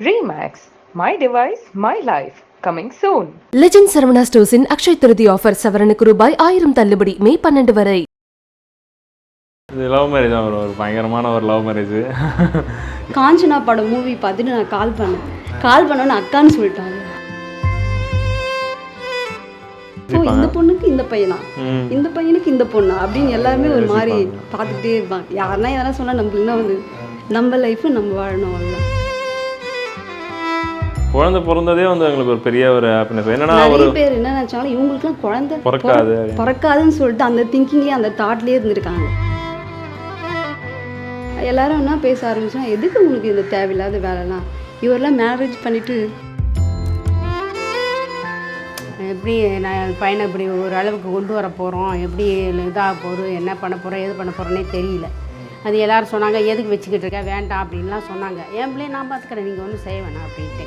Remax, my device, my life. Coming soon. Legend Saravana ஸ்டோர்ஸின் Akshaya Tritiya offer சவரனுக்கு ரூபாய் ஆயிரம் தள்ளுபடி மே பன்னெண்டு வரை. இது லவ் மேரேஜ் தான் ஒரு ஒரு பயங்கரமான ஒரு லவ் மேரேஜ் காஞ்சனா படம் மூவி பார்த்துட்டு நான் கால் பண்ணேன். கால் பண்ணோன்னு அக்கான்னு சொல்லிட்டாங்க. ஓ இந்த பொண்ணுக்கு இந்த பையனா? இந்த பையனுக்கு இந்த பொண்ணா? அப்படின்னு எல்லாருமே ஒரு மாதிரி பார்த்துக்கிட்டே இருப்பாங்க. யாருன்னா எதனா சொன்னால் நம்மளுக்குன்னா வந்து நம்ம லைஃப்பை நம்ம வாழணும் அவ்வளோதான் குழந்தை பிறந்ததே வந்து எங்களுக்கு ஒரு பெரிய ஒரு ஹாப்பினஸ் என்னன்னா ஒரு பேர் என்ன நினச்சாலும் இவங்களுக்குலாம் குழந்தை பிறக்காது. பிற- பிறக்காதுன்னு சொல்லிட்டு அந்த திங்கிங்லேயே அந்த தாட்லேயே இருந்திருக்காங்க. எல்லாரும் என்ன பேச ஆரம்பிச்சா எதுக்கு உனக்கு இந்த தேவையில்லாத வேலைலாம்? இவரெல்லாம் மேரேஜ் பண்ணிட்டு எப்படி நான் பையனை இப்படி ஒரு அளவுக்கு கொண்டு வர போகிறோம் எப்படி இதாக போகிறோம் என்ன பண்ண போகிறோம் எது பண்ண போகிறோன்னே தெரியல. அது எல்லோரும் சொன்னாங்க எதுக்கு வச்சுக்கிட்டு இருக்க? வேண்டாம் அப்படின்லாம் சொன்னாங்க. என் பிள்ளைய நான் பார்த்துக்கிறேன். நீங்கள் ஒன்றும் செய்ய வேணாம் அப்படின்ட்டு.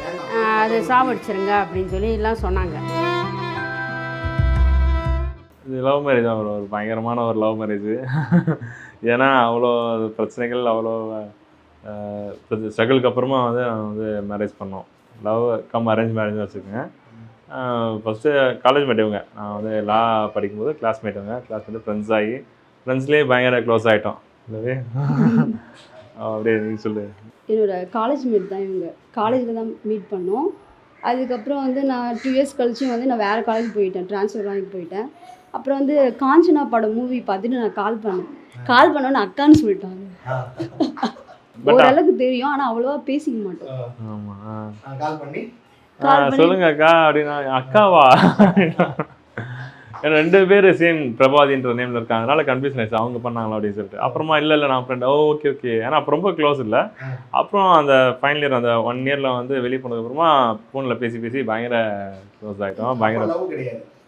அது சாவடிச்சிருங்க அப்படின்னு சொல்லி எல்லாம் சொன்னாங்க. இது லவ் மேரேஜ் தான் ஒரு பயங்கரமான ஒரு லவ் மேரேஜ் ஏன்னா அவ்வளோ பிரச்சனைகள் அவ்வளோ ஸ்ட்ரகிளுக்கு அப்புறமா வந்து நான் வந்து மேரேஜ் பண்ணோம். லவ் கம் அரேஞ்ச் மேரேஜ் வச்சுக்கோங்க. ஃபஸ்ட்டு காலேஜ் மேட்டவங்க நான் வந்து லா படிக்கும்போது கிளாஸ்மேட் இவங்க. கிளாஸ்மேட் ஃப்ரெண்ட்ஸ் ஆகி ஃப்ரெண்ட்ஸ்லேயே பயங்கர க்ளோஸ் ஆகிட்டோம் இல்லவே அப்படியே நீங்கள் சொல்லு. என்னோட காலேஜ் மேட் தான் இவங்க. காலேஜில் தான் மீட் பண்ணோம். அதுக்கப்புறம் வந்து நான் டூ இயர்ஸ் கழிச்சு வந்து நான் வேறு காலேஜ் போயிட்டேன். ட்ரான்ஸ்ஃபர் வாங்கி போயிட்டேன். அப்புறம் வந்து காஞ்சனா படம் மூவி பார்த்துட்டு நான் கால் பண்ணேன். கால் பண்ணோன்னு அக்கான்னு சொல்லிட்டாங்க. ஓரளவுக்கு தெரியும். ஆனால் அவ்வளோவா பேசிக்க மாட்டோம். கால் பண்ணி. சொல்லுங்க அக்கா அப்படின்னா அக்காவா? ரெண்டு பேர் சேம் பிரபாதின்ற நேம்ல இருக்காங்க. அதனால கன்ஃபியூஷன் ஆயிடுச்சு. அவங்க பண்ணாங்களா அப்படின்னு சொல்லிட்டு. அப்புறமா இல்ல இல்ல நான் ஃப்ரெண்ட் ஓகே ஓகே ஏன்னா அப்ப ரொம்ப க்ளோஸ் இல்ல. அப்புறம் அந்த ஃபைனல் இயர் அந்த ஒன் இயர்ல வந்து வெளியே போனதுக்கு அப்புறமா ஃபோன்ல பேசி பேசி பயங்கர க்ளோஸ் ஆயிட்டோம். பயங்கர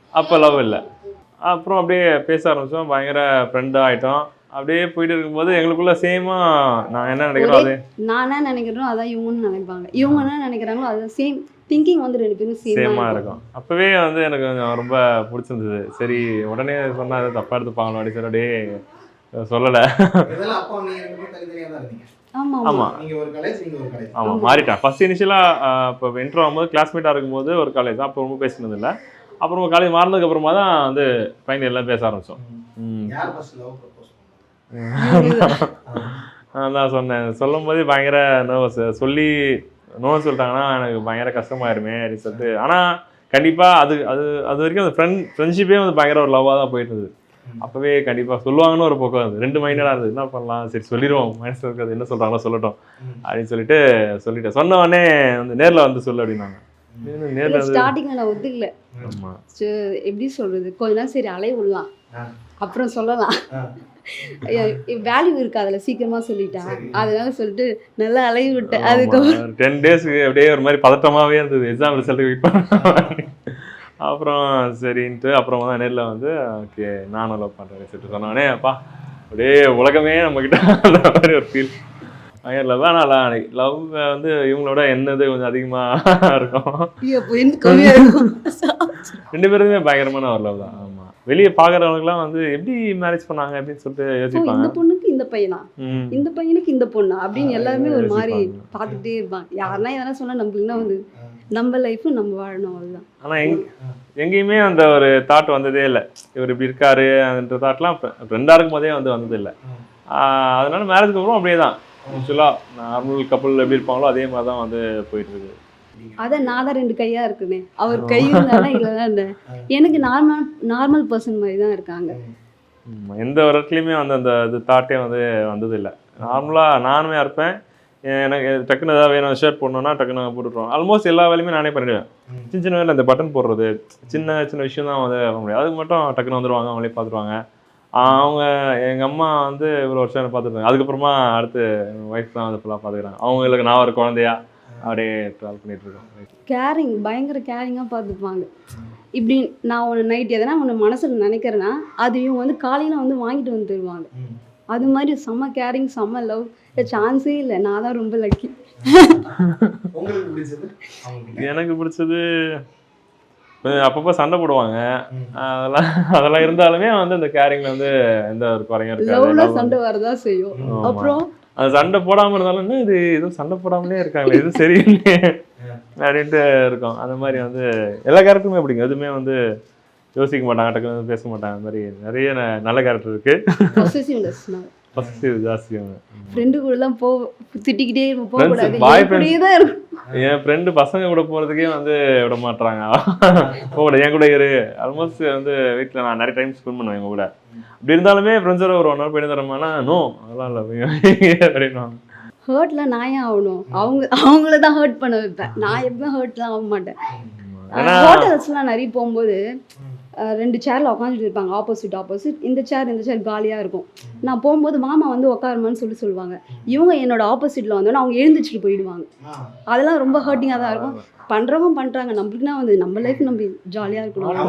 அப்போ லவ் இல்லை. அப்புறம் அப்படியே பேச ஆரம்பிச்சோம். பயங்கர ஃப்ரெண்டாக ஆயிட்டோம். அப்படியே போயிட்டு இருக்கும்போது எங்களுக்குள்ள சேமா நான் என்ன நினைக்கிறோம் அது? நான் என்ன நினைக்கிறேனோ அதான் இவங்கன்னு நினைப்பாங்க. இவங்க என்ன நினைக்கிறாங்களோ அது சேம் திங்கிங் வந்து ரெண்டு பேரும் சேமா இருக்கும். அப்பவே வந்து எனக்கு கொஞ்சம் ரொம்ப பிடிச்சிருந்தது. சரி உடனே சொன்னா அது தப்பா எடுத்துப்பாங்களோ அப்படின்னு சொல்லி அப்படியே சொல்லலை. ஆமா ஆமாம் நீங்க ஒரு காலேஜ் நீங்க ஒரு காலேஜ் ஆமா மாறிட்டேன். ஃபர்ஸ்ட் இனிஷியலாக இப்போ இன்ட்ரோ ஆகும்போது கிளாஸ்மேட்டாக இருக்கும்போது ஒரு காலேஜ் அப்போ ரொம்ப பேசினது இல்லை. அப்புறம் காலேஜ் மாறினதுக்கு அப்புறமா தான் வந்து ஃபைனல் எல்லாம் பேச ஆரம்பிச்சோம். நான் தான் சொன்னேன். சொல்லும் போதே பயங்கர நர்வஸ் சொல்லி நோ சொல்லிட்டாங்கன்னா எனக்கு பயங்கர கஷ்டமாயிருமே அப்படின்னு சொல்லிட்டு ஆனால் கண்டிப்பாக அது அது அது வரைக்கும் அந்த ஃப்ரெண்ட் ஃப்ரெண்ட்ஷிப்பே வந்து பயங்கர ஒரு லவ்வாக தான் போயிட்டு இருந்தது அப்போவே கண்டிப்பாக சொல்லுவாங்கன்னு ஒரு பக்கம் அது. ரெண்டு மைண்டடாக இருந்தது. என்ன பண்ணலாம்? சரி சொல்லிடுவோம். மனசில் இருக்கிறது என்ன சொல்கிறாங்களோ சொல்லட்டும். அப்படின்னு சொல்லிட்டு சொல்லிட்டேன். சொன்ன உடனே வந்து நேரில் வந்து சொல்லு அப்படின்னாங்க. நேரில் வந்து ஸ்டார்டிங்கில் நான் ஒத்துக்கல. எப்படி சொல்றது? கொஞ்ச நேரம் சரி அலைய விடலாம். அப்புறம் சொல்லலாம். வேல்யூ இருக்கு அதுல சீக்கிரமா சொல்லிட்டேன் அதனால சொல்லிட்டு நல்லா அலைய விட்டேன். அதுக்கப்புறம் டென் டேஸ்க்கு அப்படியே ஒரு மாதிரி பதட்டமாகவே இருந்தது. எக்ஸாம் ரிசல்ட் வெயிட் அப்புறம் சரின்ட்டு அப்புறம் தான் நேரில் வந்து ஓகே நானும் லவ் பண்ணுறேன் சொல்லிட்டு சொன்னோடனே அப்பா அப்படியே உலகமே நம்மக்கிட்ட அந்த மாதிரி ஒரு ஃபீல் பயங்கர லவ் ஆனால் லவ் வந்து இவங்களோட என்னது கொஞ்சம் அதிகமாக இருக்கும். ரெண்டு பேருமே பயங்கரமான ஒரு லவ் தான். வெளியே பார்க்குறவங்களுக்குலாம் வந்து எப்படி மேரேஜ் பண்ணாங்க? அப்படின்னு சொல்லிட்டு யோசிப்பாங்க. இந்த பொண்ணுக்கு இந்த பையனா? இந்த பையனுக்கு இந்த பொண்ணா? அப்படின்னு எல்லாருமே ஒரு மாதிரி. பார்த்துக்கிட்டே இருப்பாங்க. யாருன்னா எதனா சொன்னா நம்மளுக்குன்னா வந்து நம்ம லைஃப் நம்ம வாழணும் ஆனால் எங் எங்கேயுமே அந்த ஒரு தாட் வந்ததே இல்லை. இவர் இப்படி இருக்காரு அந்த தாட்லாம் ஃப்ரெண்டாக இருக்கும் போதே வந்து வந்தது இல்லை. அதனால மேரேஜ்க்கு அப்புறம் அப்படியே தான் ஆக்சுவலாக நார்மல் கப்பல் எப்படி இருப்பாங்களோ அதே மாதிரி தான் வந்து போயிட்டு இருக்கு. அதான் நான் தான் ரெண்டு கையா இருக்குனே அவர் கை இருந்தானா இல்லைன்னா என்ன எனக்கு நார்மல் நார்மல் பர்சன் மாதிரி தான் இருக்காங்க. எந்த ஒரு இடத்துலையுமே வந்து அந்த இது தாட்டே வந்து வந்தது இல்லை நார்மலாக நானுமே இருப்பேன் எனக்கு டக்குன்னு ஏதாவது வேணும் ஷர்ட் போடணும்னா டக்குன்னு போட்டுருவோம். ஆல்மோஸ்ட் எல்லா வேலையுமே நானே பண்ணிடுவேன். சின்ன சின்ன வேலை இந்த பட்டன் போடுறது சின்ன சின்ன விஷயம் தான் வந்து பண்ண முடியும் அதுக்கு மட்டும் டக்குன்னு வந்துடுவாங்க அவங்களே பார்த்துருவாங்க அவங்க எங்கள் அம்மா வந்து இவ்வளோ வருஷம் என்ன பார்த்துருக்காங்க அதுக்கப்புறமா அடுத்து ஒய்ஃப் தான் வந்து ஃபுல்லாக பார்த்துக்கிறாங்க அவங்களுக்கு நான் ஒரு குழந்தையா அப்படியே ட்ராவல் பண்ணிட்டு இருக்கோம். கேரிங் பயங்கர கேரிங்காக பார்த்துப்பாங்க. இப்படி நான் ஒன்று நைட் எதனா ஒன்று மனசில் நினைக்கிறேன்னா அது இவங்க வந்து காலையில் வந்து வாங்கிட்டு வந்து தருவாங்க. அது மாதிரி செம்ம கேரிங் செம்ம லவ் சான்ஸே இல்லை. நான் தான் ரொம்ப லக்கி உங்களுக்கு பிடிச்சது? அவங்க எனக்கு பிடிச்சது அப்பப்போ சண்டை போடுவாங்க. அதெல்லாம் அதெல்லாம் இருந்தாலுமே வந்து அந்த கேரிங்ல வந்து எந்த ஒரு குறையும் இருக்காது. லவ்ல love சண்டை வரதா செய்யும். அப்புறம் அந்த சண்டை போடாம இருந்தாலும் இது ஏதோ சண்டை போடாமலே இருக்காங்களே இது சரியில்லையே அப்படின்ட்டு இருக்கும். அந்த மாதிரி வந்து எல்லா கேரக்டருமே பிடிக்கும். எதுவுமே வந்து யோசிக்க மாட்டாங்க டக்குனு வந்து பேச மாட்டாங்க. அந்த மாதிரி நிறைய நல்ல கேரக்டர் இருக்கு. பொசசிவ்னஸ் நான் ஃபர்ஸ்ட் அவங்க ஃப்ரெண்டு கூடலாம் போ திட்டிக்கிட்டே boy என் கூடயே தான் இருக்கும். என் ஃப்ரெண்டு பசங்க கூட போறதுக்கே வந்து விட மாட்டாங்க போகக்கூட என் கூட இரு. ஆல்மோஸ்ட் வந்து வீட்டில் நான் நிறைய டைம் ஸ்பெண்ட் பண்ணுவேன் எங்க கூட. அப்படி இருந்தாலுமே ஃப்ரெண்ட்ஸோட ஒரு ஒன் ஹவர் போயிட்டு தரமானா நோ அதெல்லாம் இல்லை அப்படின்னுவாங்க. ஹர்ட்லாம் நான் ஏன் ஆகணும்? அவங்க அவங்கள தான் ஹர்ட் பண்ண வைப்பேன். நான் எப்பவும் ஹர்ட்லாம் ஆக மாட்டேன். ஹோட்டல்ஸ்லாம் நிறைய போகும்போது ரெண்டு சேர்ல உட்காந்துட்டு இருப்பாங்க. ஆப்போசிட் ஆப்போசிட் இந்த சேர் இந்த சேர் காலியா இருக்கும். நான் போகும்போது மாமா வந்து உட்காருமான்னு சொல்லி சொல்லுவாங்க. இவங்க என்னோட ஆப்போசிட்ல வந்தோன்னா அவங்க எழுந்திரிச்சிட்டு போயிடுவாங்க. அதெல்லாம் ரொம்ப ஹர்ட்டிங்காக தான் இருக்கும். பண்றவங்க பண்றாங்க. நம்மளுக்குனா வந்து நம்ம லைஃப் நம்ம ஜாலியா இருக்கணும்.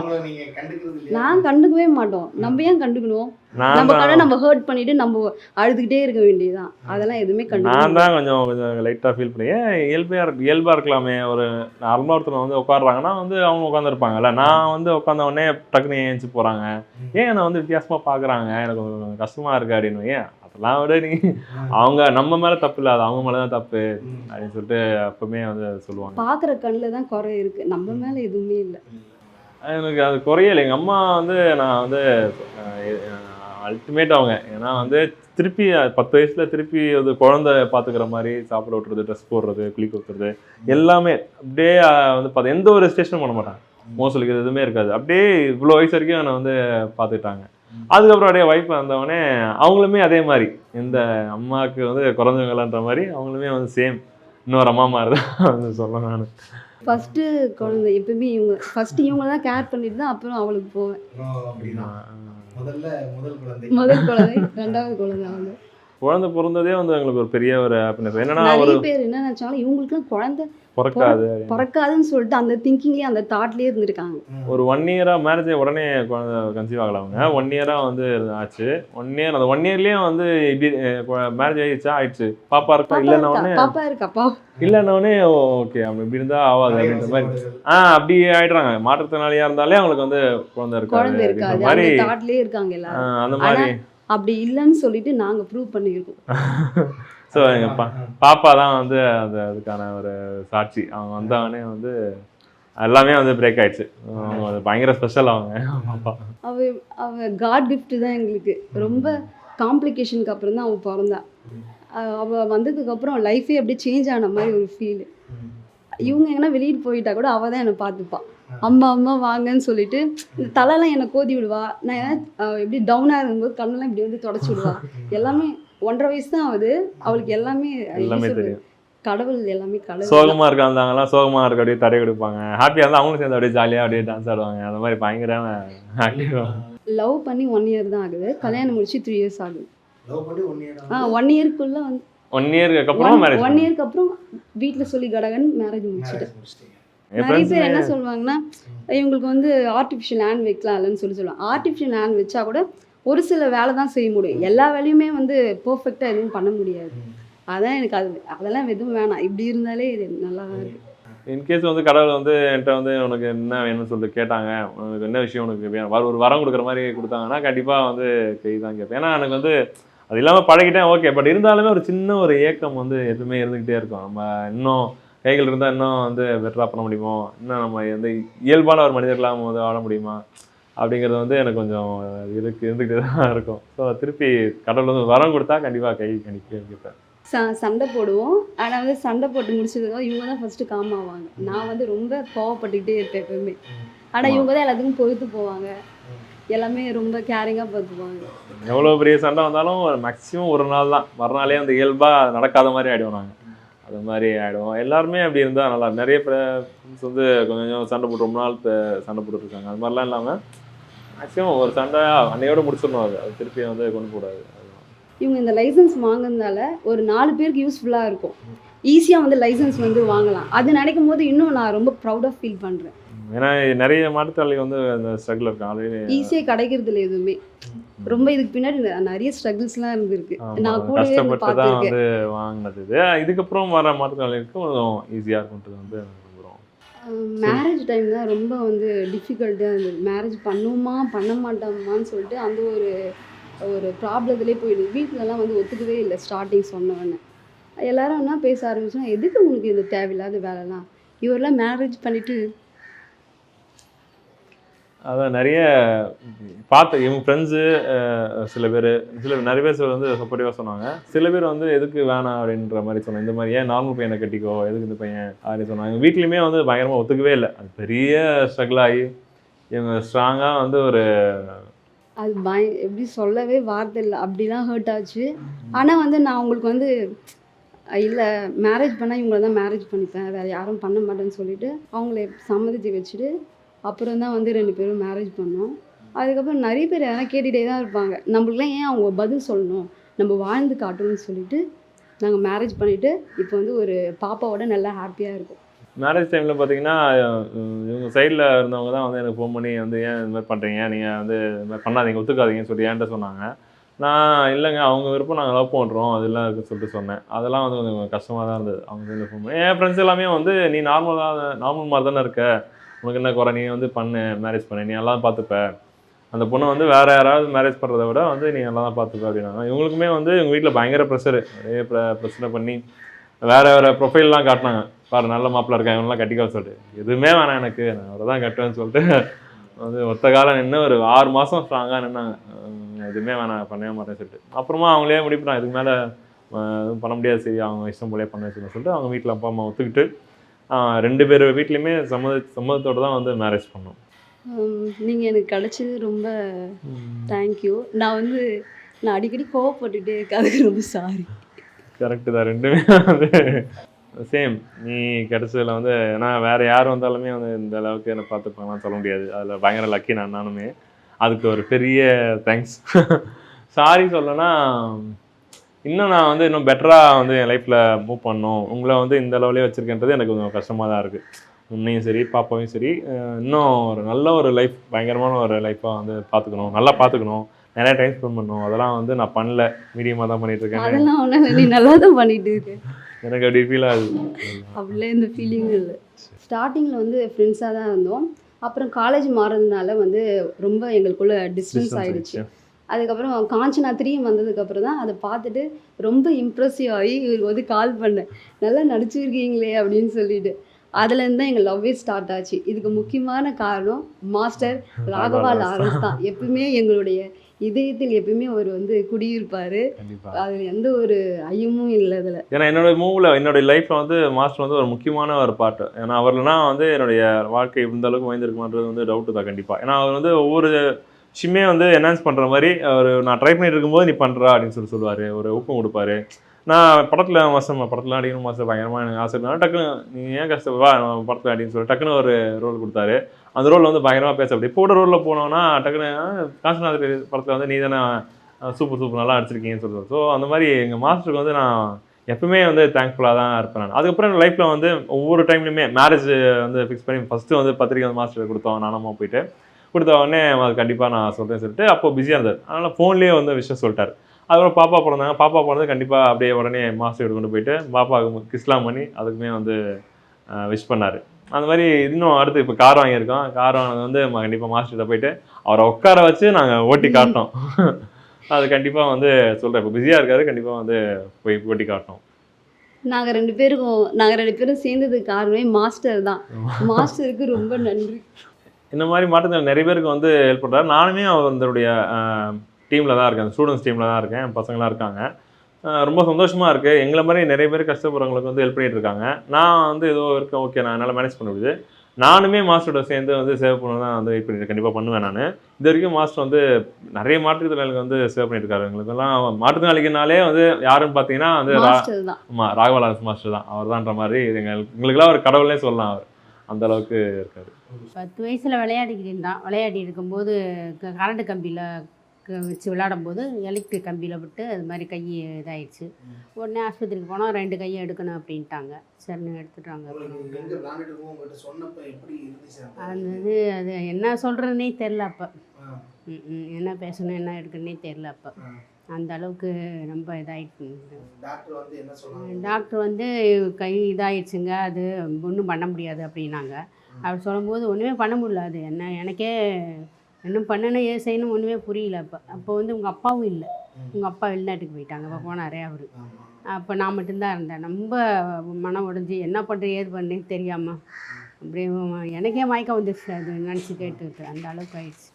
நான் கண்டுக்கவே மாட்டோம். நம்ம ஏன் கண்டுக்கணும்? நான் நம்ம கடை நம்ம ஹர்ட் பண்ணிட்டு நம்ம அழுதுகிட்டே இருக்க வேண்டியதுதான். அதெல்லாம் எதுவுமே நான் கண்டுக்க தான் கொஞ்சம் கொஞ்சம் லைட்டாக ஃபீல் பண்ணி ஏன் இயல்பையாக இருக்கு இயல்பாக இருக்கலாமே. ஒரு நார்மலாக ஒருத்தர் வந்து உட்காடுறாங்கன்னா வந்து அவங்க உட்காந்துருப்பாங்கல்ல நான் வந்து உட்காந்த உடனே டக்குனு ஏஞ்சி போகிறாங்க ஏன் என்னை வந்து வித்தியாசமாக பார்க்குறாங்க எனக்கு கொஞ்சம் கஷ்டமாக இருக்கு அப்படின்னு ஏன் அதெல்லாம் விட நீ அவங்க நம்ம மேலே தப்பு இல்லை அது அவங்க மேலே தான் தப்பு அப்படின்னு சொல்லிட்டு அப்பவுமே வந்து சொல்லுவாங்க. பாக்குற கண்ணில் தான் குறை இருக்கு. நம்ம மேல எதுவுமே இல்லை. எனக்கு அது குறையல எங்கள் அம்மா வந்து நான் வந்து அல்டிமேட் அவங்க. ஏன்னா வந்து திருப்பி பத்து வயசுல திருப்பி அது குழந்தை பார்த்துக்கிற மாதிரி சாப்பிட விட்டுறது ட்ரெஸ் போடுறது குளிக்க ஊத்துறது எல்லாமே அப்படியே வந்து பார்த்து எந்த ஒரு ரெஸ்ட்ரிக்ஷனும் பண்ண மாட்டாங்க. மோசலுக்கு எதுவுமே இருக்காது. அப்படியே இவ்வளோ வயசு வரைக்கும் என்னை வந்து பார்த்துக்கிட்டாங்க அதுக்கப்புறம் அப்படியே ஒய்ஃப் வந்தவொடனே அவங்களுமே அதே மாதிரி. இந்த அம்மாவுக்கு வந்து குறைஞ்சவங்களான்ற மாதிரி அவங்களுமே வந்து சேம் இன்னொரு அம்மா மாதிரி தான் வந்து சொல்ல நான். ஃபர்ஸ்ட் குழந்தை எப்பவுமே இவங்க ஃபர்ஸ்ட் இவங்க தான் கேர் பண்ணிட்டு தான் அப்புறம் அவளுக்கு போவேன். முதல்ல முதல் குழந்தை. முதல் குழந்தை ரெண்டாவது குழந்தை வந்து குழந்தை பிறந்ததே வந்து எங்களுக்கு ஒரு பெரிய ஒரு ஹாப்பினஸ் என்னன்னா ஒரு நிறைய பேர் என்ன நினைச்சாலும் இவங்களுக்குலாம் குழந்தை பிறக்காது. பிறக்காதுன்னு சொல்லிட்டு அந்த திங்கிங்லயே அந்த தாட்லயே இருந்திருக்காங்க. ஒரு ஒன் இயரா மேரேஜ் உடனே குழந்தை கன்சீவ் ஆகல அவங்க. ஒன் இயரா வந்து ஆச்சு. ஒன் இயர் அந்த ஒன் இயர்லயே வந்து இப்படி மேரேஜ் ஆயிடுச்சா? ஆயிடுச்சு. பாப்பா இருக்கா? பாப்பா இல்லைன்னா இருக்கா? உடனே பாப்பா இருக்கா? பாப்பா இல்லைன்னா உடனே ஓகே அப்படி இப்படி இருந்தா ஆகாது அப்படின்ற மாதிரி. ஆ அப்படி ஆயிடுறாங்க. மாற்றுத்திறனாளியா இருந்தாலே அவங்களுக்கு வந்து குழந்தை இருக்காது மாதிரி அந்த தாட்லயே இருக்காங்க ஆ, எல்லாரும் அந்த மாதிரி. அப்படி இல்லைன்னு சொல்லிட்டு நாங்க ப்ரூவ் பண்ணியிருக்கோம். ஸோ எங்க பா பாப்பா தான் வந்து அந்த அதுக்கான ஒரு சாட்சி. அவங்க வந்தவொடனே வந்து எல்லாமே வந்து பிரேக் ஆயிடுச்சு. அது பயங்கர ஸ்பெஷல் அவங்க பாப்பா அவ அவ காட் gift தான் எங்களுக்கு. ரொம்ப காம்ப்ளிகேஷனுக்கு அப்புறம் தான் அவ பிறந்தா. அஹ் அவ வந்ததுக்கு அப்புறம் லைஃபே அப்படியே சேஞ்ச் ஆன மாதிரி ஒரு ஃபீல் இவங்க எங்கன்னா வெளியிட்டு போயிட்டா கூட அவ தான் என்னை பார்த்துப்பா. அம்மா அம்மா வாங்கன்னு சொல்லிட்டு இந்த தலைலாம் என்னை கோதி விடுவா. நான் ஏன்னா எப்படி டவுனாக இருக்கும்போது கண்ணெல்லாம் இப்படி வந்து தொடச்சி விடுவா. எல்லாமே ஒன்றரை வயசு தான் ஆகுது. அவளுக்கு எல்லாமே எல்லாமே? தெரியும். கடவுள் எல்லாமே கடவுள். சோகமா இருக்காங்கலாம் சோகமா இருக்க அப்படியே தடை கொடுப்பாங்க. ஹாப்பியா இருந்தா அவங்களும் சேர்ந்து அப்படியே ஜாலியா அப்படியே டான்ஸ் ஆடுவாங்க. அந்த மாதிரி பயங்கர ஆக்டிவா லவ் பண்ணி ஒன் இயர் தான் ஆகுது. கல்யாணம் முடிச்சு த்ரீ இயர்ஸ் ஆகுது. லவ் பண்ணி ஒன் இயர் ஆ ஒன் இயர்க்குள்ள வந்து ஒன் இயருக்கு அப்புறம் மேரேஜ் ஒன் இயர்க்கு அப்புறம் வீட்டில் சொல்லி கடகன் மேரேஜ் முடிச்சிட்டேன். என் நிறைய பேர் என்ன சொல்லுவாங்கன்னா இவங்களுக்கு வந்து ஆர்டிஃபிஷியல் ஹேண்ட் வைக்கலாம் இல்லைன்னு சொல்லி சொல்லுவாங்க. ஆர்டிஃபிஷியல் ஹேண்ட் வச்சா கூட ஒரு சில வேலை தான் செய்ய முடியும். எல்லா வேலையுமே வந்து பர்ஃபெக்டாக எதுவும் பண்ண முடியாது. அதான் எனக்கு அது அதெல்லாம் எதுவும் வேணாம். இப்படி இருந்தாலே இது நல்லா தான் இருக்கு. இன்கேஸ் வந்து கடவுள் வந்து என்கிட்ட வந்து உனக்கு என்ன வேணும்னு சொல்லிட்டு கேட்டாங்க உனக்கு என்ன விஷயம் உனக்கு வேணும் ஒரு வரம் கொடுக்குற மாதிரி கொடுத்தாங்கன்னா கண்டிப்பா வந்து கை தான் கேட்பேன். ஏன்னா எனக்கு வந்து அது இல்லாமல் பழகிட்டேன் ஓகே பட் இருந்தாலுமே ஒரு சின்ன ஒரு ஏக்கம் வந்து எப்பவுமே இருந்துகிட்டே இருக்கும். நம்ம இன்னும் கைகள் இருந்தால் இன்னும் வந்து பெட்டராக பண்ண முடியுமோ? இன்னும் நம்ம வந்து இயல்பான ஒரு மனிதர்களாக வந்து வாழ முடியுமா? அப்படிங்கிறது வந்து எனக்கு கொஞ்சம் இருக்கு இருந்துகிட்டே தான் இருக்கும். ஸோ திருப்பி கடவுள் வந்து வரம் கொடுத்தா கண்டிப்பாக கை கணிக்க கேட்பேன் ச சண்டை போடுவோம். ஆனால் வந்து சண்டை போட்டு முடிச்சதுக்கு இவங்க தான் ஃபர்ஸ்ட் காம் ஆவாங்க. நான் வந்து ரொம்ப கோவப்பட்டுக்கிட்டே இருப்பேன் எப்பவுமே. ஆனால் இவங்க தான் எல்லாத்துக்கும் பொறுத்து போவாங்க. எல்லாமே ரொம்ப கேரிங்காக பார்த்துக்குவாங்க எவ்வளோ பெரிய சண்டை வந்தாலும் மேக்ஸிமம் ஒரு நாள் தான் மறுநாளே அந்த இயல்பாக நடக்காத மாதிரி ஆகிடுவோம் நாங்கள் அது மாதிரி ஆகிடுவோம் எல்லாருமே அப்படி இருந்தால் நல்லா நிறைய ஃப்ரெண்ட்ஸ் வந்து கொஞ்சம் கொஞ்சம் சண்டை போட்டு ரொம்ப நாள் இப்போ சண்டை போட்டுருக்காங்க அது மாதிரிலாம் இல்லாமல் மேக்ஸிமம் ஒரு சண்டை அன்னையோட முடிச்சிடணும் அது. அது திருப்பி வந்து கொண்டு போடாது. இவங்க இந்த லைசன்ஸ் வாங்குனதால ஒரு நாலு பேருக்கு யூஸ்ஃபுல்லாக இருக்கும். ஈஸியாக வந்து லைசன்ஸ் வந்து வாங்கலாம். அது நினைக்கும் போது இன்னும் நான் ரொம்ப ப்ரௌடாக ஃபீல் பண்ணுறேன் ஏன்னா நிறைய மாற்றுத்தாளிகள் வந்து அந்த ஸ்ட்ரகிள் இருக்கு ஆல்ரெடி ஈஸியாக கிடைக்கிறது இல்லை எதுவுமே ரொம்ப இதுக்கு பின்னாடி நிறைய ஸ்ட்ரகிள்ஸ்லாம் இருந்திருக்கு. நான் இருந்து கஷ்டப்பட்டு தான் வந்து வாங்கினது இது. இதுக்கப்புறம் வர மாற்றுத்தாளிகளுக்கு கொஞ்சம் ஈஸியாக இருக்குன்றது வந்து மேரேஜ் டைம் தான் ரொம்ப வந்து டிஃபிகல்ட்டாக இருந்தது. மேரேஜ் பண்ணுவோமா பண்ண மாட்டோமான்னு சொல்லிட்டு அந்த ஒரு ஒரு ப்ராப்ளத்துலேயே போயிடுது. வீட்டிலலாம் வந்து ஒத்துக்கவே இல்லை ஸ்டார்டிங் சொன்னவொன்னே எல்லாரும் என்ன பேச ஆரம்பிச்சோம் எதுக்கு உனக்கு இந்த தேவையில்லாத வேலைலாம்? இவரெல்லாம் மேரேஜ் பண்ணிட்டு அதான் நிறைய பார்த்து இவங்க ஃப்ரெண்ட்ஸு சில பேர் சில நிறைய பேர் வந்து சப்போர்ட்டிவாக சொன்னாங்க. சில பேர் வந்து எதுக்கு வேணாம் அப்படின்ற மாதிரி சொன்னாங்க. இந்த மாதிரி ஏன் நார்மல் பையனை கட்டிக்கோ எதுக்கு இந்த பையன் அப்படின்னு சொன்னாங்க. வீட்லேயுமே வந்து பயங்கரமாக ஒத்துக்கவே இல்லை. அது பெரிய ஸ்ட்ரகிள் ஆகி இவங்க ஸ்ட்ராங்காக வந்து ஒரு அது பய எப்படி சொல்லவே வார்த்தை இல்லை. அப்படிலாம் ஹர்ட் ஆச்சு. ஆனால் வந்து நான் அவங்களுக்கு வந்து இல்லை மேரேஜ் பண்ணால் இவங்கள தான் மேரேஜ் பண்ணிப்பேன். வேறு யாரும் பண்ண மாட்டேன்னு சொல்லிட்டு அவங்கள சம்மதித்து வச்சுட்டு அப்புறம் தான் வந்து ரெண்டு பேரும் மேரேஜ் பண்ணோம். அதுக்கப்புறம் நிறைய பேர் யாரும் கேட்டுகிட்டே தான் இருப்பாங்க. நம்மளுக்குலாம் ஏன் அவங்க பதில் சொல்லணும்? நம்ம வாழ்ந்து காட்டணும்னு சொல்லிட்டு நாங்கள் மேரேஜ் பண்ணிவிட்டு இப்போ வந்து ஒரு பாப்பாவோட நல்லா ஹாப்பியாக இருக்கும். மேரேஜ் டைமில் பார்த்தீங்கன்னா இவங்க சைடில் இருந்தவங்க தான் வந்து எனக்கு ஃபோன் பண்ணி வந்து ஏன் இந்த மாதிரி பண்ணுறீங்க நீங்கள் வந்து இந்த மாதிரி பண்ணாதீங்க ஒத்துக்காதீங்கன்னு சொல்லி ஏன்ட்ட சொன்னாங்க. நான் இல்லைங்க அவங்க விருப்பம் நாங்கள் லவ் பண்ணுறோம் அதெல்லாம் இருக்குன்னு சொல்லிட்டு சொன்னேன். அதெல்லாம் வந்து கொஞ்சம் கஷ்டமாக தான் இருந்தது. அவங்க சைடில் ஃபோன் பண்ணி. என் ஃப்ரெண்ட்ஸ் எல்லாமே வந்து நீ நார்மலாக நார்மல் மாதிரி தானே இருக்க. உனக்கு என்ன குறை? நீ வந்து பண்ணு மேரேஜ் பண்ணு. நீ எல்லாம் பார்த்துப்ப. அந்த பொண்ணை வந்து வேற யாராவது மேரேஜ் பண்ணுறத விட வந்து நீ நல்லா தான் பார்த்துப்ப அப்படின்னாங்க. இவங்களுக்குமே வந்து எங்கள் வீட்டில் பயங்கர ப்ரெஷரு நிறைய பிரச்சனை பண்ணி வேற வேற ப்ரொஃபைல்லாம் காட்டினாங்க. பாரு நல்ல மாப்பிள்ள இருக்காங்க இவங்களாம் கட்டிக்கால் சொல்லிட்டு. எதுவுமே வேணாம் எனக்கு. நான் அவரை தான் கட்டுவேன்னு சொல்லிட்டு வந்து ஒத்த காலம் நின்று ஒரு ஆறு மாதம் ஸ்ட்ராங்காக நின்னாங்க. எதுவுமே வேணாம் பண்ணவே மாட்டேன்னு சொல்லிட்டு. அப்புறமா அவங்களே முடிப்பிட்டான் இதுக்கு மேலே எதுவும் பண்ண முடியாது. சரி அவங்க இஷ்டம் போலே பண்ண வச்சுக்கணும்னு சொல்லிட்டு அவங்க வீட்டில் அப்பா அம்மா ஒத்துக்கிட்டு ரெண்டு பேர் வீட்லேயுமே சம்மத சம்மதத்தோடு தான் வந்து மேரேஜ் பண்ணோம். நீங்கள் எனக்கு கிடச்சது ரொம்ப தேங்க்யூ நான் வந்து நான் அடிக்கடி கோவப்பட்டுட்டே இருக்கேன் அதுக்கு ரொம்ப சாரி கரெக்டு தான் ரெண்டுமே வந்து சேம் நீ கிடைச்சதுல வந்து ஏன்னா வேற யார் வந்தாலுமே வந்து இந்த அளவுக்கு என்னை பார்த்துப்பாங்கன்னு சொல்ல முடியாது. அதில் பயங்கர லக்கி நான் நானுமே. அதுக்கு ஒரு பெரிய தேங்க்ஸ் சாரி சொல்லனா இன்னும் நான் வந்து இன்னும் பெட்டராக வந்து என் லைஃப்பில் மூவ் பண்ணணும். உங்களை வந்து இந்த லெவலே வச்சுருக்கேன்றது எனக்கு கொஞ்சம் கஷ்டமாக தான் இருக்குது உன்னையும் சரி பாப்பாவையும் சரி இன்னும் ஒரு நல்ல ஒரு லைஃப் பயங்கரமான ஒரு லைஃப்பாக வந்து பார்த்துக்கணும் நல்லா பார்த்துக்கணும் நிறைய டைம் ஸ்பெண்ட் பண்ணணும். அதெல்லாம் வந்து நான் பண்ணல. மீடியமாக தான் பண்ணிட்டு இருக்கேன். அதெல்லாம் நீ நல்லா தான் பண்ணிட்டு இருக்க. எனக்கு அப்படி ஃபீல் ஆகுது. அப்படிலாம் எந்த ஃபீலிங்கும் இல்லை. ஸ்டார்டிங்கில் வந்து ஃப்ரெண்ட்ஸாக தான் இருந்தோம். அப்புறம் காலேஜ் மாறதுனால வந்து ரொம்ப எங்களுக்குள்ள டிஸ்டன்ஸ் ஆயிடுச்சு. அதுக்கப்புறம் காஞ்சனா த்ரீ வந்ததுக்கப்புறம் தான் அதை பார்த்துட்டு ரொம்ப இம்ப்ரெசிவ் ஆகி இவருக்கு வந்து கால் பண்ணேன். நல்லா நடிச்சிருக்கீங்களே அப்படின்னு சொல்லிட்டு. அதுலேருந்து தான் எங்கள் லவ்வே ஸ்டார்ட் ஆச்சு. இதுக்கு முக்கியமான காரணம் மாஸ்டர் ராகவா லாரன்ஸ் தான். எப்பவுமே எங்களுடைய இதயத்தில் எப்பவுமே அவர் வந்து குடியிருப்பார். அதில் எந்த ஒரு ஐயமும் இல்லை அதில். ஏன்னா என்னோட மூவில் என்னோட லைஃப்ல வந்து மாஸ்டர் வந்து ஒரு முக்கியமான ஒரு பாட்டு. ஏன்னா அவர்லனா வந்து என்னுடைய வாழ்க்கை இந்த அளவுக்கு வாய்ந்திருக்குமான்றது வந்து டவுட்டு தான் கண்டிப்பா. ஏன்னா அவர் வந்து ஒவ்வொரு சிம்மே வந்து என்ஹான்ஸ் பண்ணுற மாதிரி அவர் நான் ட்ரை பண்ணிட்டு இருக்கும்போது நீ பண்ணுறா அப்படின்னு சொல்லி சொல்லுவார். ஒரு ஊக்கம் கொடுப்பாரு. நான் படத்தில் மாதம் படத்தில் அடிக்கணும் மாஸ்டர் பயங்கரமாக எனக்கு ஆசை இருந்தாலும் டக்குனு நீ ஏன் கஷ்டப்பா படத்தில் அப்படின்னு சொல்லி டக்குன்னு ஒரு ரோல் கொடுத்தாரு. அந்த ரோல் வந்து பயங்கரமாக பேச அப்படி. போட ரோலில் போனோன்னா டக்குன்னு காசநாத் படத்தில் வந்து நீ தானே சூப்பர் சூப்பர் நல்லா அடிச்சிருக்கீங்கன்னு சொல்லுவார். ஸோ அந்த மாதிரி எங்கள் மாஸ்டருக்கு வந்து நான் எப்பவுமே வந்து தேங்க்ஃபுல்லாக தான் இருப்பேன் நான். அதுக்கப்புறம் என் லைஃப்பில் வந்து ஒவ்வொரு டைம்லையுமே மேரேஜ் வந்து ஃபிக்ஸ் பண்ணி ஃபஸ்ட்டு வந்து பத்திரிக்கை வந்து மாஸ்டர் கொடுத்தோம் நானம்மா போயிட்டு. கொடுத்த உடனே அது கண்டிப்பாக நான் சொல்கிறேன் சொல்லிட்டு அப்போ பிஸியாக இருந்தார். அதனால் ஃபோன்லேயே வந்து விஷயம் சொல்லிட்டார். அதுக்கப்புறம் பாப்பா பிறந்தாங்க பாப்பா பிறந்து கண்டிப்பாக அப்படியே உடனே மாஸ்டர் கொண்டு போயிட்டு பாப்பாவுக்கு கிஸ்லாம் பண்ணி அதுக்குமே வந்து விஷ் பண்ணார். அந்த மாதிரி இன்னும் அடுத்து இப்போ கார் வாங்கியிருக்கோம். கார் வாங்கினது வந்து கண்டிப்பாக மாஸ்டர்கிட்ட போயிட்டு அவரை உட்கார வச்சு நாங்கள் ஓட்டி காட்டினோம் அது கண்டிப்பாக வந்து சொல்கிறேன் இப்போ பிஸியாக இருக்காரு கண்டிப்பாக வந்து போய் ஓட்டி காட்டணும். நாங்கள் ரெண்டு பேருக்கும் நாங்கள் ரெண்டு பேரும் சேர்ந்ததுக்கு காரணமே மாஸ்டர் தான். மாஸ்டருக்கு ரொம்ப நன்றி. இந்த மாதிரி மாற்றத்தில் நிறைய பேருக்கு வந்து ஹெல்ப் பண்ணுறாரு நானுமே அவருடைய டீமில் தான் இருக்கேன். ஸ்டூடெண்ட்ஸ் டீமில் தான் இருக்கேன். பசங்களாம் இருக்காங்க. ரொம்ப சந்தோஷமாக இருக்குது எங்களை மாதிரி நிறைய பேர் கஷ்டப்படுறவங்களுக்கு வந்து ஹெல்ப் பண்ணிட்டு இருக்காங்க. நான் வந்து ஏதோ இருக்கேன். ஓகே நான் என்னால் மேனேஜ் பண்ண முடியுது. நானுமே மாஸ்டரோட சேர்ந்து வந்து சேவ் பண்ண தான் வந்து வெயிட் பண்ணிட்டு கண்டிப்பாக பண்ணுவேன் நான். இது வரைக்கும் மாஸ்டர் வந்து நிறைய மாற்றுத்திறனாளிகளுக்கு வந்து சேவ் பண்ணிட்டு இருக்காரு. எங்களுக்கெல்லாம் மாற்றுத்திறனாளிகனாலே வந்து யாருன்னு பார்த்தீங்கன்னா வந்து ரா- மாஸ்டர் தான். ஆமா ராகவலாஸ் மாஸ்டர் தான். அவர் தான்ற மாதிரி எங்கள் எங்களுக்கெல்லாம் ஒரு கடவுள்னே சொல்லலாம் அவர். அந்த அளவுக்கு இருக்காரு. பத்து வயசில் விளையாடிக்கிட்டு இருந்தான் விளையாடி இருக்கும்போது க- கரண்ட் கம்பியில் வச்சு விளையாடும்போது எலக்ட்ரிக் கம்பியில் விட்டு அது மாதிரி கை இதாயிடுச்சு. உடனே ஆஸ்பத்திரிக்கு போனால் ரெண்டு கையை எடுக்கணும் அப்படின்ட்டாங்க. சரின்னு எடுத்துட்டாங்க அந்த இது? அது என்ன சொல்கிறதுனே தெரில அப்போ. ஆ, ம், ம், என்ன பேசணும் என்ன எடுக்கணுன்னே தெரில அப்போ. அந்த அளவுக்கு ரொம்ப இதாயிட்டு டாக்டர் வந்து கை இதாயிடுச்சுங்க அது ஒன்றும் பண்ண முடியாது அப்படின்னாங்க. அப்படி சொல்லும்போது ஒன்றுமே பண்ண முடியல அது என்ன எனக்கே என்ன பண்ணணும் ஏன் செய்யணும் ஒன்றுமே புரியல. அப்போ அப்போ வந்து உங்கள் அப்பாவும் இல்லை. உங்கள் அப்பா வெளிநாட்டுக்கு போயிட்டாங்க அப்போ போனாரே அவர். அப்போ நான் மட்டும்தான் இருந்தேன். ரொம்ப மனம் உடைஞ்சு என்ன பண்ணுறது ஏது பண்ணேன்னு தெரியாமல் அப்படியே எனக்கே மயக்கம் வந்துடுச்சு அது நினச்சி கேட்டுக்கிட்டு அந்த அளவுக்கு ஆயிடுச்சு.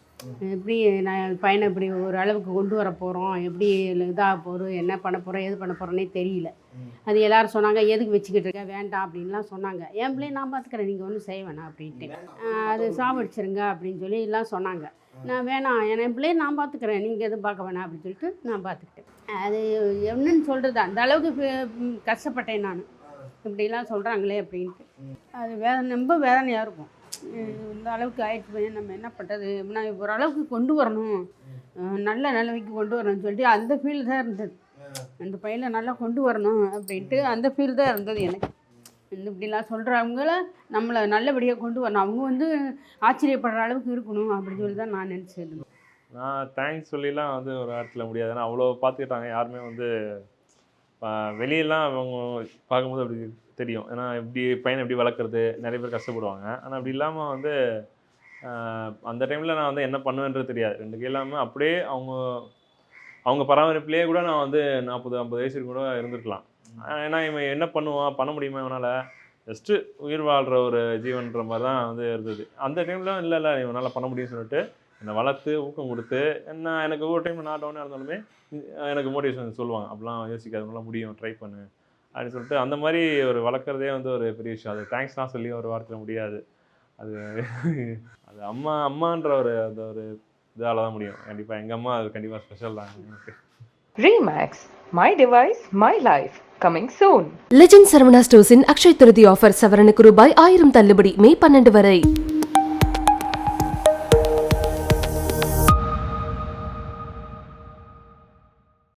எப்படி நான் பையனை இப்படி ஒரு அளவுக்கு கொண்டு வர போகிறோம் எப்படி இதாக போகிறோம் என்ன பண்ண போகிறோம் ஏது பண்ண போகிறோன்னே தெரியல. அது எல்லாரும் சொன்னாங்க எதுக்கு வச்சுக்கிட்டு இருக்க? வேண்டாம் அப்படின்லாம் சொன்னாங்க. என் பிள்ளைய நான் பார்த்துக்கிறேன் நீங்கள் ஒன்றும் செய்ய வேணாம் அப்படின்ட்டு. அது சாவடிச்சிருங்க அப்படின்னு சொல்லி எல்லாம் சொன்னாங்க. நான் வேணாம். என் பிள்ளைய நான் பார்த்துக்கிறேன் நீங்கள் எதுவும் பார்க்க வேணாம் அப்படின்னு சொல்லிட்டு நான் பார்த்துக்கிட்டேன் அது என்னன்னு சொல்கிறது அந்த அளவுக்கு கஷ்டப்பட்டேன் நான். இப்படிலாம் சொல்கிறாங்களே அப்படின்ட்டு. அது வே ரொம்ப வேதனையாக இருக்கும். இந்த அளவுக்கு ஆயிடுச்சு பையன். நம்ம என்ன பண்ணுறது நான் ஓரளவுக்கு கொண்டு வரணும். நல்ல நிலைமைக்கு கொண்டு வரணும்னு சொல்லிட்டு அந்த ஃபீல் தான் இருந்தது. அந்த பையனை நல்லா கொண்டு வரணும் அப்படின்ட்டு அந்த ஃபீல் தான் இருந்தது எனக்கு. இந்த இப்படிலாம் சொல்கிறவங்கள நம்மளை நல்லபடியாக கொண்டு வரணும். அவங்க வந்து ஆச்சரியப்படுற அளவுக்கு இருக்கணும் அப்படின்னு சொல்லி தான் நான் நினச்சிருந்தேன் நான் தேங்க்ஸ் சொல்லிலாம் வந்து ஒரு இடத்துல முடியாது. ஏன்னா அவ்வளோ பார்த்துக்கிட்டாங்க. யாருமே வந்து வெளியெல்லாம் அவங்க பார்க்கும்போது அப்படி தெரியும். ஏன்னா இப்படி பையனை எப்படி வளர்க்குறது நிறைய பேர் கஷ்டப்படுவாங்க. ஆனால் அப்படி இல்லாமல் வந்து அந்த டைமில் நான் வந்து என்ன பண்ணுவேன்றது தெரியாது. ரெண்டு இல்லாமல் அப்படியே அவங்க அவங்க பராமரிப்புலேயே கூட நான் வந்து நாற்பது ஐம்பது வயசு கூட இருந்திருக்கலாம். ஏன்னா இவன் என்ன பண்ணுவான்? பண்ண முடியுமா இவனால்? ஜஸ்ட்டு உயிர் வாழ்கிற ஒரு ஜீவன்ற மாதிரி தான் வந்து இருந்தது. அந்த டைமில் இல்லை இல்லை இவனால் பண்ண முடியும்னு சொல்லிட்டு என்னை வளர்த்து ஊக்கம் கொடுத்து என்ன எனக்கு ஒவ்வொரு டைம் நான் டவுனாக இருந்தாலுமே எனக்கு மோட்டிவேஷன் சொல்லுவாங்க. அப்படிலாம் யோசிக்காதவங்களாம் முடியும். ட்ரை பண்ணு. அப்படின்னு சொல்லிட்டு அந்த மாதிரி ஒரு வளர்க்குறதே வந்து ஒரு பெரிய விஷயம். அது தேங்க்ஸ்லாம் சொல்லி ஒரு வார்த்தையில் முடியாது. அது அது அம்மா அம்மான்ற ஒரு அந்த ஒரு இதால் தான் முடியும். கண்டிப்பாக எங்கள் அம்மா அது கண்டிப்பாக ஸ்பெஷல் தான். எனக்கு. Remax, my device, my life. Coming soon. Legend Saravana ஸ்டோர்ஸின் Akshaya Tritiya offer சவரனுக்கு ரூபாய் ஆயிரம் தள்ளுபடி மே பன்னெண்டு வரை.